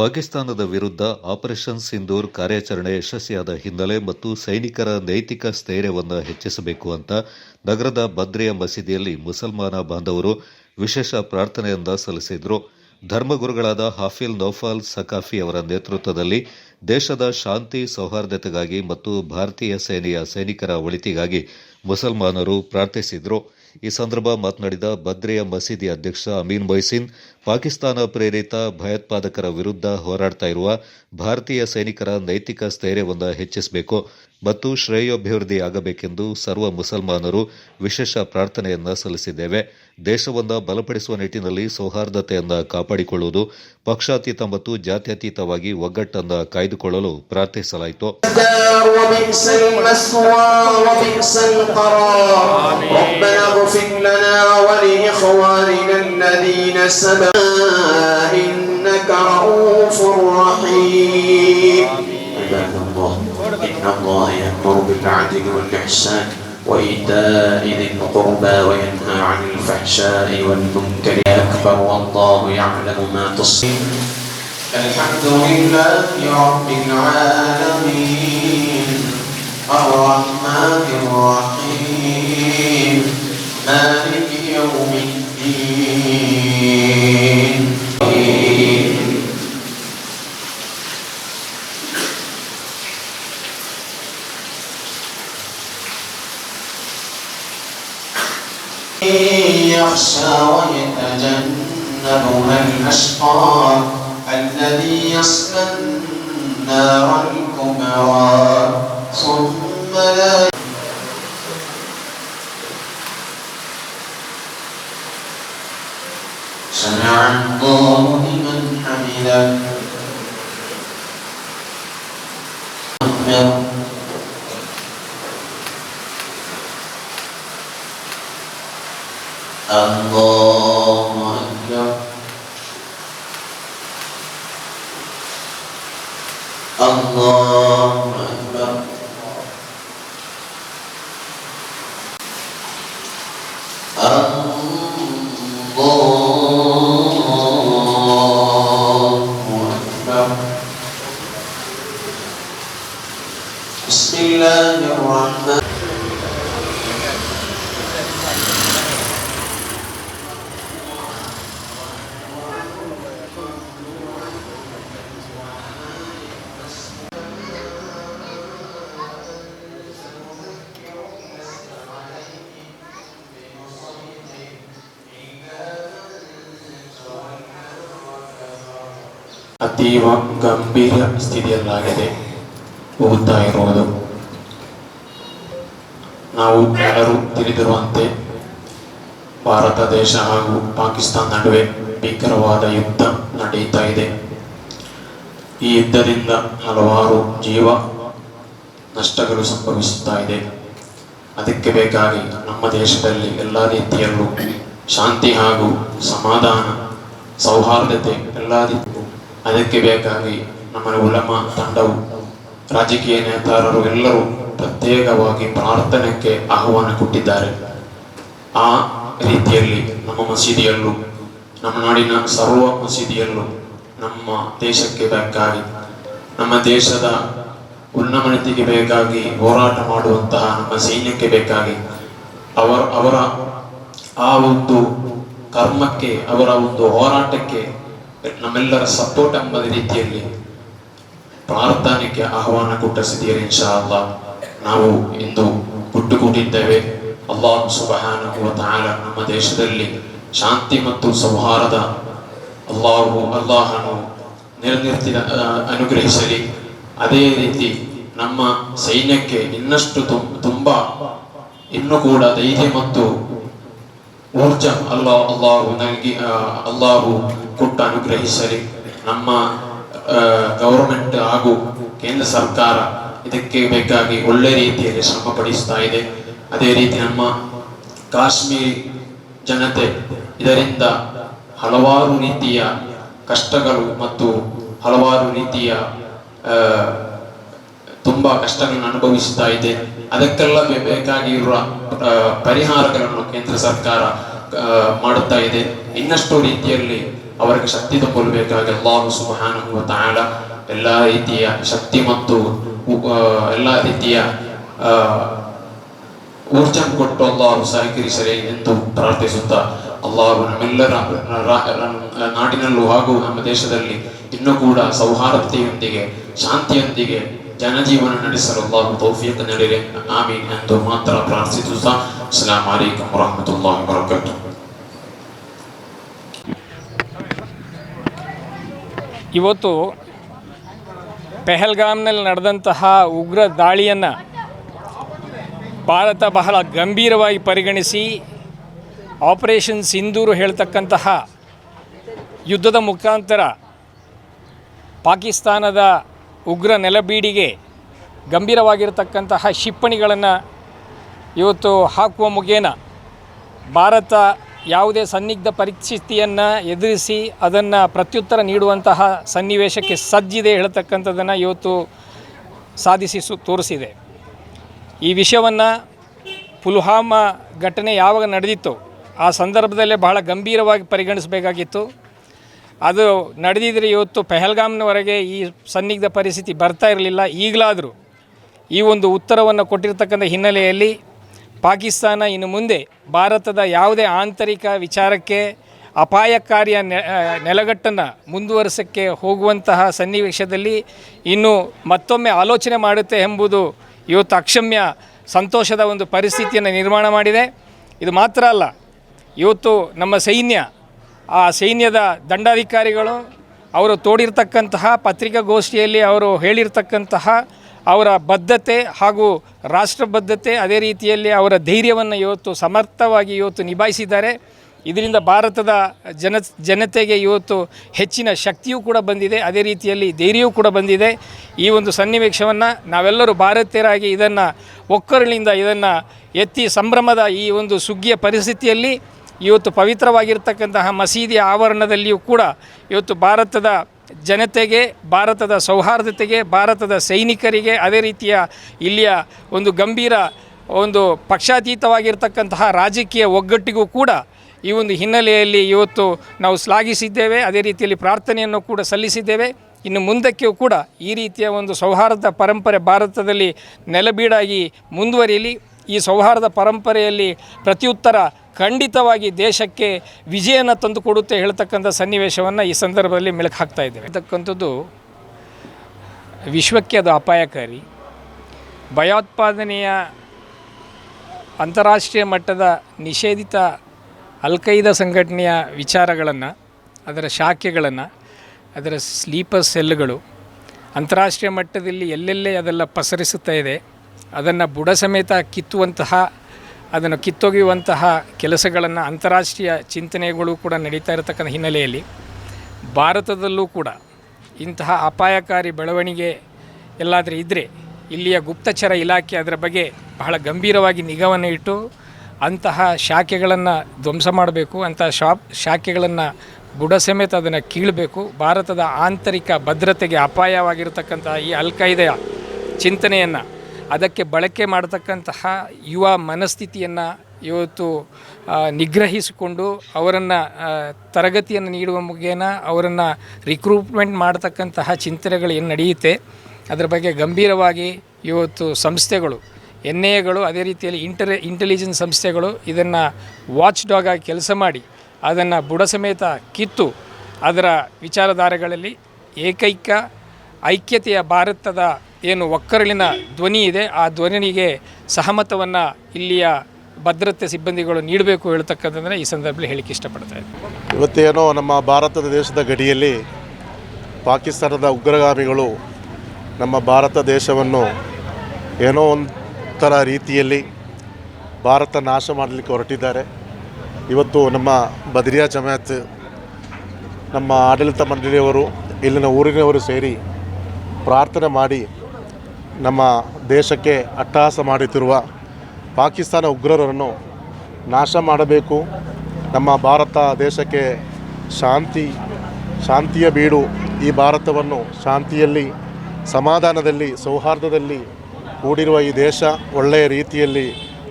ಪಾಕಿಸ್ತಾನದ ವಿರುದ್ಧ ಆಪರೇಷನ್ ಸಿಂಧೂರ್ ಕಾರ್ಯಾಚರಣೆ ಯಶಸ್ವಿಯಾದ ಹಿನ್ನೆಲೆ ಮತ್ತು ಸೈನಿಕರ ನೈತಿಕ ಸ್ಥೈರ್ಯವನ್ನು ಹೆಚ್ಚಿಸಬೇಕು ಅಂತ ನಗರದ ಬದ್ರಿಯ ಮಸೀದಿಯಲ್ಲಿ ಮುಸಲ್ಮಾನ ಬಾಂಧವರು ವಿಶೇಷ ಪ್ರಾರ್ಥನೆಯಿಂದ ಸಲ್ಲಿಸಿದರು. ಧರ್ಮಗುರುಗಳಾದ ಹಾಫಿಲ್ ನೌಫಾಲ್ ಸಕಾಫಿ ಅವರ ನೇತೃತ್ವದಲ್ಲಿ ದೇಶದ ಶಾಂತಿ, ಸೌಹಾರ್ದತೆಗಾಗಿ ಮತ್ತು ಭಾರತೀಯ ಸೇನೆಯ ಸೈನಿಕರ ಒಳಿತಿಗಾಗಿ ಮುಸಲ್ಮಾನರು ಪ್ರಾರ್ಥಿಸಿದ್ರು. ಈ ಸಂದರ್ಭ ಮಾತನಾಡಿದ ಬದ್ರೆಯ ಮಸೀದಿ ಅಧ್ಯಕ್ಷ ಅಮೀನ್ ಮೊಯ್ಸಿನ್, ಪಾಕಿಸ್ತಾನ ಪ್ರೇರಿತ ಭಯೋತ್ಪಾದಕರ ವಿರುದ್ಧ ಹೋರಾಡ್ತಾ ಇರುವ ಭಾರತೀಯ ಸೈನಿಕರ ನೈತಿಕ ಸ್ಥೈರ್ಯವನ್ನು ಹೆಚ್ಚಿಸಬೇಕು ಮತ್ತು ಶ್ರೇಯೋಭಿವೃದ್ಧಿ ಆಗಬೇಕೆಂದು ಸರ್ವ ಮುಸಲ್ಮಾನರು ವಿಶೇಷ ಪ್ರಾರ್ಥನೆಯನ್ನು ಸಲ್ಲಿಸಿದ್ದೇವೆ. ದೇಶವನ್ನು ಬಲಪಡಿಸುವ ನಿಟ್ಟಿನಲ್ಲಿ ಸೌಹಾರ್ದತೆಯನ್ನು ಕಾಪಾಡಿಕೊಳ್ಳುವುದು, ಪಕ್ಷಾತೀತ ಮತ್ತು ಜಾತ್ಯತೀತವಾಗಿ ಒಗ್ಗಟ್ಟನ್ನು ಕಾಯ್ದುಕೊಳ್ಳಲು ಪ್ರಾರ್ಥಿಸಲಾಯಿತು. بالعدل والإحسان وإيتاء ذي القربى وينهى عن الفحشاء والمنكر. أكبر والله يعلم ما تصنعون. الحمد لله رب العالمين. يخشى ويتجنبها الأشقى الذي يصلى النار الكبرى. ثم لا سمع الله لمن حمده. ಅತೀವ ಗಂಭೀರ ಸ್ಥಿತಿಯಲ್ಲಾಗಿದೆ ಹೋಗುತ್ತಾ ಇರುವುದು. ನಾವು ಎಲ್ಲರೂ ತಿಳಿದಿರುವಂತೆ ಭಾರತ ದೇಶ ಹಾಗೂ ಪಾಕಿಸ್ತಾನ ನಡುವೆ ಭೀಕರವಾದ ಯುದ್ಧ ನಡೆಯುತ್ತಾ ಇದೆ. ಈ ಯುದ್ಧದಿಂದ ಹಲವಾರು ಜೀವ ನಷ್ಟಗಳು ಸಂಭವಿಸುತ್ತಾ ಇದೆ. ಅದಕ್ಕೆ ಬೇಕಾಗಿ ನಮ್ಮ ದೇಶದಲ್ಲಿ ಎಲ್ಲ ರೀತಿಯಲ್ಲೂ ಶಾಂತಿ ಹಾಗೂ ಸಮಾಧಾನ, ಸೌಹಾರ್ದತೆ, ಎಲ್ಲ ರೀತಿಯೂ ಅದಕ್ಕೆ ಬೇಕಾಗಿ ನಮ್ಮ ಉಲಮ ತಂಡವು, ರಾಜಕೀಯ ನೇತಾರರು ಎಲ್ಲರೂ ಪ್ರತ್ಯೇಕವಾಗಿ ಪ್ರಾರ್ಥನೆಗೆ ಆಹ್ವಾನ ಕೊಟ್ಟಿದ್ದಾರೆ. ಆ ರೀತಿಯಲ್ಲಿ ನಮ್ಮ ಮಸೀದಿಯಲ್ಲೂ, ನಮ್ಮ ನಾಡಿನ ಸರ್ವ ಮಸೀದಿಯಲ್ಲೂ ನಮ್ಮ ದೇಶಕ್ಕೆ ಬೇಕಾಗಿ, ನಮ್ಮ ದೇಶದ ಉನ್ನಮನತೆಗೆ ಬೇಕಾಗಿ ಹೋರಾಟ ಮಾಡುವಂತಹ ನಮ್ಮ ಸೈನ್ಯಕ್ಕೆ ಬೇಕಾಗಿ ಅವರ ಅವರ ಆ ಒಂದು ಕರ್ಮಕ್ಕೆ, ಅವರ ಒಂದು ಹೋರಾಟಕ್ಕೆ ನಮ್ಮೆಲ್ಲರ ಸಪೋರ್ಟ್ ಎಂಬ ರೀತಿಯಲ್ಲಿ ಪ್ರಾರ್ಥನೆಗೆ ಆಹ್ವಾನ ಕೊಟ್ಟ ಸ್ಥಿತಿಯಲ್ಲಿ ಇನ್ಶಾ ಅಲ್ಲ ನಾವು ಇಂದು ಹುಟ್ಟುಕೊಂಡಿದ್ದೇವೆ ಅಲ್ಲಾಹ್ ಸುಬಹಾನ ನಮ್ಮ ದೇಶದಲ್ಲಿ ಶಾಂತಿ ಮತ್ತು ಸೌಹಾರ್ದ ಅಲ್ಲಾಹು ಅಲ್ಲಾಹನು ನಿರ್ನಿರ್ತಿ ಅನುಗ್ರಹಿಸಲಿ. ಅದೇ ರೀತಿ ನಮ್ಮ ಸೈನ್ಯಕ್ಕೆ ಇನ್ನಷ್ಟು ತುಂಬಾ, ಇನ್ನೂ ಕೂಡ ಧೈರ್ಯ ಮತ್ತು ಊರ್ಜ ಅಲ್ಲಾ ಅಲ್ಲಾಹು ನನಗೆ ಅಲ್ಲಾಹು ಕೊಟ್ಟು ಅನುಗ್ರಹಿಸಲಿ ನಮ್ಮ ಗವರ್ಮೆಂಟ್ ಹಾಗೂ ಕೇಂದ್ರ ಸರ್ಕಾರ ಇದಕ್ಕೆ ಬೇಕಾಗಿ ಒಳ್ಳೆ ರೀತಿಯಲ್ಲಿ ಶ್ರಮ ಪಡಿಸ್ತಾ ಇದೆ ಅದೇ ರೀತಿ ನಮ್ಮ ಕಾಶ್ಮೀರಿ ಜನತೆ ಇದರಿಂದ ಹಲವಾರು ರೀತಿಯ ಕಷ್ಟಗಳು ಮತ್ತು ಹಲವಾರು ರೀತಿಯ ತುಂಬಾ ಕಷ್ಟಗಳನ್ನು ಅನುಭವಿಸ್ತಾ ಇದೆ ಅದಕ್ಕೆಲ್ಲ ಬೇಕಾಗಿರುವ ಪರಿಹಾರಗಳನ್ನು ಕೇಂದ್ರ ಸರ್ಕಾರ ಮಾಡುತ್ತಾ ಇದೆ. ಇನ್ನಷ್ಟು ರೀತಿಯಲ್ಲಿ ಅವರಿಗೆ ಶಕ್ತಿ ತುಂಬಬೇಕಾಗಿ ಅಲ್ಲಾಹು ಸುಬ್ಹಾನಹು ತಾಳ ಎಲ್ಲ ರೀತಿಯ ಶಕ್ತಿ ಮತ್ತು ಎಲ್ಲ ರೀತಿಯ ಊರ್ಜಾ ಕೊಟ್ಟು ಅಲ್ಲಾಹು ಸಹಕರಿಸಲಿ ಎಂದು ಪ್ರಾರ್ಥಿಸುತ್ತಾ ಅಲ್ಲಾಹು ನಮ್ಮೆಲ್ಲರ ನಾಡಿನಲ್ಲೂ ಹಾಗೂ ನಮ್ಮ ದೇಶದಲ್ಲಿ ಇನ್ನೂ ಕೂಡ ಸೌಹಾರ್ದತೆಯೊಂದಿಗೆ, ಶಾಂತಿಯೊಂದಿಗೆ ಜನಜೀವನ ನಡೆಸಲು ಅಲ್ಲಾಹು ತೌಫಿಯತ್ ನೀಡಲಿ ಆಮೀನ್ ಎಂದು ಮಾತ್ರ ಪ್ರಾರ್ಥಿಸುತ್ತಾ ಅಸ್ಲಾಂ ಅಲೈಕುಂ ವರಹಮತುಲ್ಲಾಹಿ ವಬರಕಾತುಹು. ಇವತ್ತು ಪೆಹಲ್ಗಾಮ್ನಲ್ಲಿ ನಡೆದಂತಹ ಉಗ್ರ ದಾಳಿಯನ್ನು ಭಾರತ ಬಹಳ ಗಂಭೀರವಾಗಿ ಪರಿಗಣಿಸಿ ಆಪರೇಷನ್ ಸಿಂಧೂರು ಹೇಳ್ತಕ್ಕಂತಹ ಯುದ್ಧದ ಮುಖಾಂತರ ಪಾಕಿಸ್ತಾನದ ಉಗ್ರ ನೆಲಬೀಡಿಗೆ ಗಂಭೀರವಾಗಿರತಕ್ಕಂತಹ ಕ್ಷಿಪ್ಪಣಿಗಳನ್ನು ಇವತ್ತು ಹಾಕುವ ಮುಖೇನ ಭಾರತ ಯಾವುದೇ ಸನ್ನಿಗ್ಧ ಪರಿಸ್ಥಿತಿಯನ್ನು ಎದುರಿಸಿ ಅದನ್ನು ಪ್ರತ್ಯುತ್ತರ ನೀಡುವಂತಹ ಸನ್ನಿವೇಶಕ್ಕೆ ಸಜ್ಜಿದೆ ಹೇಳ್ತಕ್ಕಂಥದ್ದನ್ನು ಇವತ್ತು ಸಾಧಿಸಿ ತೋರಿಸಿದೆ. ಈ ವಿಷಯವನ್ನು ಪುಲ್ವಾಮಾ ಘಟನೆ ಯಾವಾಗ ನಡೆದಿತ್ತು ಆ ಸಂದರ್ಭದಲ್ಲೇ ಬಹಳ ಗಂಭೀರವಾಗಿ ಪರಿಗಣಿಸಬೇಕಾಗಿತ್ತು. ಅದು ನಡೆದಿದ್ರೆ ಇವತ್ತು ಪೆಹಲ್ಗಾಮ್ನವರೆಗೆ ಈ ಸನ್ನಿಗ್ಧ ಪರಿಸ್ಥಿತಿ ಬರ್ತಾ ಇರಲಿಲ್ಲ. ಈಗಲಾದರೂ ಈ ಒಂದು ಉತ್ತರವನ್ನು ಕೊಟ್ಟಿರ್ತಕ್ಕಂಥ ಹಿನ್ನೆಲೆಯಲ್ಲಿ ಪಾಕಿಸ್ತಾನ ಇನ್ನು ಮುಂದೆ ಭಾರತದ ಯಾವುದೇ ಆಂತರಿಕ ವಿಚಾರಕ್ಕೆ ಅಪಾಯಕಾರಿಯ ನೆಲೆಗಟ್ಟನ್ನು ಮುಂದುವರಿಸೋಕ್ಕೆ ಹೋಗುವಂತಹ ಸನ್ನಿವೇಶದಲ್ಲಿ ಇನ್ನು ಮತ್ತೊಮ್ಮೆ ಆಲೋಚನೆ ಮಾಡುತ್ತೆ ಎಂಬುದು ಇವತ್ತು ಅಕ್ಷಮ್ಯ ಸಂತೋಷದ ಒಂದು ಪರಿಸ್ಥಿತಿಯನ್ನು ನಿರ್ಮಾಣ ಮಾಡಿದೆ. ಇದು ಮಾತ್ರ ಅಲ್ಲ, ಇವತ್ತು ನಮ್ಮ ಸೈನ್ಯ ಆ ಸೈನ್ಯದ ದಂಡಾಧಿಕಾರಿಗಳು ಅವರು ತೋಡಿರ್ತಕ್ಕಂತಹ ಪತ್ರಿಕಾಗೋಷ್ಠಿಯಲ್ಲಿ ಅವರು ಹೇಳಿರ್ತಕ್ಕಂತಹ ಅವರ ಬದ್ಧತೆ ಹಾಗೂ ರಾಷ್ಟ್ರಬದ್ಧತೆ ಅದೇ ರೀತಿಯಲ್ಲಿ ಅವರ ಧೈರ್ಯವನ್ನು ಇವತ್ತು ಸಮರ್ಥವಾಗಿ ಇವತ್ತು ನಿಭಾಯಿಸಿದ್ದಾರೆ. ಇದರಿಂದ ಭಾರತದ ಜನ, ಜನತೆಗೆ ಇವತ್ತು ಹೆಚ್ಚಿನ ಶಕ್ತಿಯೂ ಕೂಡ ಬಂದಿದೆ. ಅದೇ ರೀತಿಯಲ್ಲಿ ಧೈರ್ಯವೂ ಕೂಡ ಬಂದಿದೆ. ಈ ಒಂದು ಸನ್ನಿವೇಶವನ್ನು ನಾವೆಲ್ಲರೂ ಭಾರತೀಯರಾಗಿ ಇದನ್ನು ಒಕ್ಕರಳಿಂದ ಇದನ್ನು ಎತ್ತಿ ಸಂಭ್ರಮದ ಈ ಒಂದು ಸುಗ್ಗಿಯ ಪರಿಸ್ಥಿತಿಯಲ್ಲಿ ಇವತ್ತು ಪವಿತ್ರವಾಗಿರ್ತಕ್ಕಂತಹ ಮಸೀದಿಯ ಆವರಣದಲ್ಲಿಯೂ ಕೂಡ ಇವತ್ತು ಭಾರತದ ಜನತೆಗೆ, ಭಾರತದ ಸೌಹಾರ್ದತೆಗೆ, ಭಾರತದ ಸೈನಿಕರಿಗೆ ಅದೇ ರೀತಿಯ ಇಲ್ಲಿಯ ಒಂದು ಗಂಭೀರ ಒಂದು ಪಕ್ಷಾತೀತವಾಗಿರ್ತಕ್ಕಂತಹ ರಾಜಕೀಯ ಒಗ್ಗಟ್ಟಿಗೂ ಕೂಡ ಈ ಒಂದು ಹಿನ್ನೆಲೆಯಲ್ಲಿ ಇವತ್ತು ನಾವು ಶ್ಲಾಘಿಸಿದ್ದೇವೆ. ಅದೇ ರೀತಿಯಲ್ಲಿ ಪ್ರಾರ್ಥನೆಯನ್ನು ಕೂಡ ಸಲ್ಲಿಸಿದ್ದೇವೆ. ಇನ್ನು ಮುಂದಕ್ಕೂ ಕೂಡ ಈ ರೀತಿಯ ಒಂದು ಸೌಹಾರ್ದ ಪರಂಪರೆ ಭಾರತದಲ್ಲಿ ನೆಲಬೀಡಾಗಿ ಮುಂದುವರಿಯಲಿ. ಈ ಸೌಹಾರ್ದ ಪರಂಪರೆಯಲ್ಲಿ ಪ್ರತ್ಯುತ್ತರ ಖಂಡಿತವಾಗಿ ದೇಶಕ್ಕೆ ವಿಜಯನ ತಂದುಕೊಡುತ್ತೆ ಹೇಳ್ತಕ್ಕಂಥ ಸನ್ನಿವೇಶವನ್ನು ಈ ಸಂದರ್ಭದಲ್ಲಿ ಮೆಲುಕು ಹಾಕ್ತಾ ಇದ್ದೇವೆ. ಅಂತಕ್ಕಂಥದ್ದು ವಿಶ್ವಕ್ಕೆ ಅದು ಅಪಾಯಕಾರಿ. ಭಯೋತ್ಪಾದನೆಯ ಅಂತಾರಾಷ್ಟ್ರೀಯ ಮಟ್ಟದ ನಿಷೇಧಿತ ಅಲ್ಕೈದ ಸಂಘಟನೆಯ ವಿಚಾರಗಳನ್ನು, ಅದರ ಶಾಖೆಗಳನ್ನು, ಅದರ ಸ್ಲೀಪರ್ ಸೆಲ್ಗಳು ಅಂತಾರಾಷ್ಟ್ರೀಯ ಮಟ್ಟದಲ್ಲಿ ಎಲ್ಲೆಲ್ಲೇ ಅದೆಲ್ಲ ಪಸರಿಸುತ್ತಾ ಇದೆ ಅದನ್ನು ಬುಡ ಸಮೇತ ಕಿತ್ತುವಂತಹ, ಅದನ್ನು ಕಿತ್ತೊಗೆಯುವಂತಹ ಕೆಲಸಗಳನ್ನು ಅಂತಾರಾಷ್ಟ್ರೀಯ ಚಿಂತನೆಗಳು ಕೂಡ ನಡೀತಾ ಇರತಕ್ಕಂಥ ಹಿನ್ನೆಲೆಯಲ್ಲಿ ಭಾರತದಲ್ಲೂ ಕೂಡ ಇಂತಹ ಅಪಾಯಕಾರಿ ಬೆಳವಣಿಗೆ ಎಲ್ಲಾದರೂ ಇದ್ದರೆ ಇಲ್ಲಿಯ ಗುಪ್ತಚರ ಇಲಾಖೆ ಅದರ ಬಗ್ಗೆ ಬಹಳ ಗಂಭೀರವಾಗಿ ನಿಗಾವನ್ನು ಇಟ್ಟು ಅಂತಹ ಶಾಖೆಗಳನ್ನು ಧ್ವಂಸ ಮಾಡಬೇಕು, ಅಂತಹ ಶಾಪ್ ಶಾಖೆಗಳನ್ನು ಬುಡ ಸಮೇತ ಅದನ್ನು ಕೀಳಬೇಕು. ಭಾರತದ ಆಂತರಿಕ ಭದ್ರತೆಗೆ ಅಪಾಯವಾಗಿರತಕ್ಕಂತಹ ಈ ಅಲ್ಕೈದೆಯ ಚಿಂತನೆಯನ್ನು ಅದಕ್ಕೆ ಬಳಕೆ ಮಾಡತಕ್ಕಂತಹ ಯುವ ಮನಸ್ಥಿತಿಯನ್ನು ಇವತ್ತು ನಿಗ್ರಹಿಸಿಕೊಂಡು ಅವರನ್ನು ತರಗತಿಯನ್ನು ನೀಡುವ ಮುಖೇನ ಅವರನ್ನು ರಿಕ್ರೂಟ್ಮೆಂಟ್ ಮಾಡತಕ್ಕಂತಹ ಚಿಂತನೆಗಳು ಏನು ನಡೆಯುತ್ತೆ, ಅದರ ಬಗ್ಗೆ ಗಂಭೀರವಾಗಿ ಇವತ್ತು ಸಂಸ್ಥೆಗಳು, ಎನ್ ಎಗಳು, ಅದೇ ರೀತಿಯಲ್ಲಿ ಇಂಟರ್ ಇಂಟೆಲಿಜೆನ್ಸ್ ಸಂಸ್ಥೆಗಳು ಇದನ್ನು ವಾಚ್ ಡಾಗ್ ಆಗಿ ಕೆಲಸ ಮಾಡಿ, ಅದನ್ನು ಬುಡ ಸಮೇತ ಕಿತ್ತು ಅದರ ವಿಚಾರಧಾರೆಗಳಲ್ಲಿ ಏಕೈಕ ಐಕ್ಯತೆಯ ಭಾರತದ ಏನು ಒಕ್ಕರಳಿನ ಧ್ವನಿ ಇದೆ, ಆ ಧ್ವನಿಗೆ ಸಹಮತವನ್ನು ಇಲ್ಲಿಯ ಭದ್ರತೆ ಸಿಬ್ಬಂದಿಗಳು ನೀಡಬೇಕು ಹೇಳ್ತಕ್ಕಂಥದ್ದನ್ನು ಈ ಸಂದರ್ಭದಲ್ಲಿ ಹೇಳಿಕೆ ಇಷ್ಟಪಡ್ತಾ ಇದ್ದೀನಿ. ಇವತ್ತೇನೋ ನಮ್ಮ ಭಾರತದ ದೇಶದ ಗಡಿಯಲ್ಲಿ ಪಾಕಿಸ್ತಾನದ ಉಗ್ರಗಾಮಿಗಳು ನಮ್ಮ ಭಾರತ ದೇಶವನ್ನು ಏನೋ ಒಂಥರ ರೀತಿಯಲ್ಲಿ ಭಾರತ ನಾಶ ಮಾಡಲಿಕ್ಕೆ ಹೊರಟಿದ್ದಾರೆ. ಇವತ್ತು ನಮ್ಮ ಬದ್ರಿಯಾ ಜಮಾತ್ ನಮ್ಮ ಆಡಳಿತ ಮಂಡಳಿಯವರು ಇಲ್ಲಿನ ಊರಿನವರು ಸೇರಿ ಪ್ರಾರ್ಥನೆ ಮಾಡಿ ನಮ್ಮ ದೇಶಕ್ಕೆ ಅಟ್ಟಹಾಸ ಮಾಡುತ್ತಿರುವ ಪಾಕಿಸ್ತಾನ ಉಗ್ರರನ್ನು ನಾಶ ಮಾಡಬೇಕು. ನಮ್ಮ ಭಾರತ ದೇಶಕ್ಕೆ ಶಾಂತಿ, ಶಾಂತಿಯ ಬೀಡು. ಈ ಭಾರತವನ್ನು ಶಾಂತಿಯಲ್ಲಿ, ಸಮಾಧಾನದಲ್ಲಿ, ಸೌಹಾರ್ದದಲ್ಲಿ ಕೂಡಿರುವ ಈ ದೇಶ ಒಳ್ಳೆಯ ರೀತಿಯಲ್ಲಿ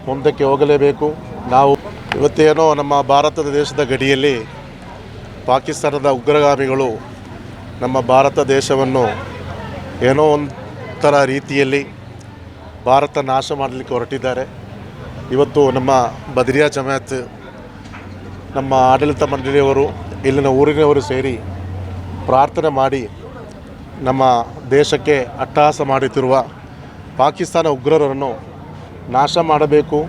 ಮುಂದಕ್ಕೆ ಹೋಗಲೇಬೇಕು. ನಾವು ಇವತ್ತೇನೋ ನಮ್ಮ ಭಾರತದ ದೇಶದ ಗಡಿಯಲ್ಲಿ ಪಾಕಿಸ್ತಾನದ ಉಗ್ರಗಾಮಿಗಳು ನಮ್ಮ ಭಾರತ ದೇಶವನ್ನು ಏನೋ ಒಂಥರ ರೀತಿಯಲ್ಲಿ ಭಾರತ ನಾಶ ಮಾಡಲಿಕ್ಕೆ ಹೊರಟಿದ್ದಾರೆ. ಇವತ್ತು ನಮ್ಮ ಬದ್ರಿಯಾ ಜಮಾತ್ ನಮ್ಮ ಆಡಳಿತ ಮಂಡಳಿಯವರು, ಇಲ್ಲಿನ ಊರಿನವರು ಸೇರಿ ಪ್ರಾರ್ಥನೆ ಮಾಡಿ ನಮ್ಮ ದೇಶಕ್ಕೆ ಅಟ್ಟಹಾಸ ಮಾಡುತ್ತಿರುವ ಪಾಕಿಸ್ತಾನ ಉಗ್ರರನ್ನು ನಾಶ ಮಾಡಬೇಕು.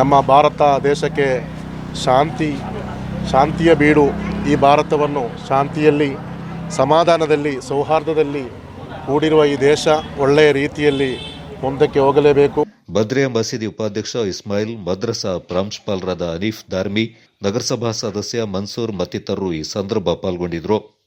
ನಮ್ಮ ಭಾರತ ದೇಶಕ್ಕೆ ಶಾಂತಿ, ಶಾಂತಿಯ ಬೀಡು. ಈ ಭಾರತವನ್ನು ಶಾಂತಿಯಲ್ಲಿ, ಸಮಾಧಾನದಲ್ಲಿ, ಸೌಹಾರ್ದದಲ್ಲಿ ಕೂಡಿರುವ ಈ ದೇಶ ಒಳ್ಳೆಯ ರೀತಿಯಲ್ಲಿ ಮುಂದಕ್ಕೆ ಹೋಗಲೇಬೇಕು. ಬದ್ರಿಯಾ ಮಸೀದಿ ಉಪಾಧ್ಯಕ್ಷ ಇಸ್ಮಾಯಿಲ್ ಮದ್ರಸಾ ಪ್ರಾಂಶುಪಾಲರಾದ ಅನೀಫ್ ಧಾರ್ಮಿ ನಗರಸಭಾ ಸದಸ್ಯ ಮನ್ಸೂರ್ ಮತ್ತಿತರರು ಈ ಸಂದರ್ಭ ಪಾಲ್ಗೊಂಡಿದ್ದರು.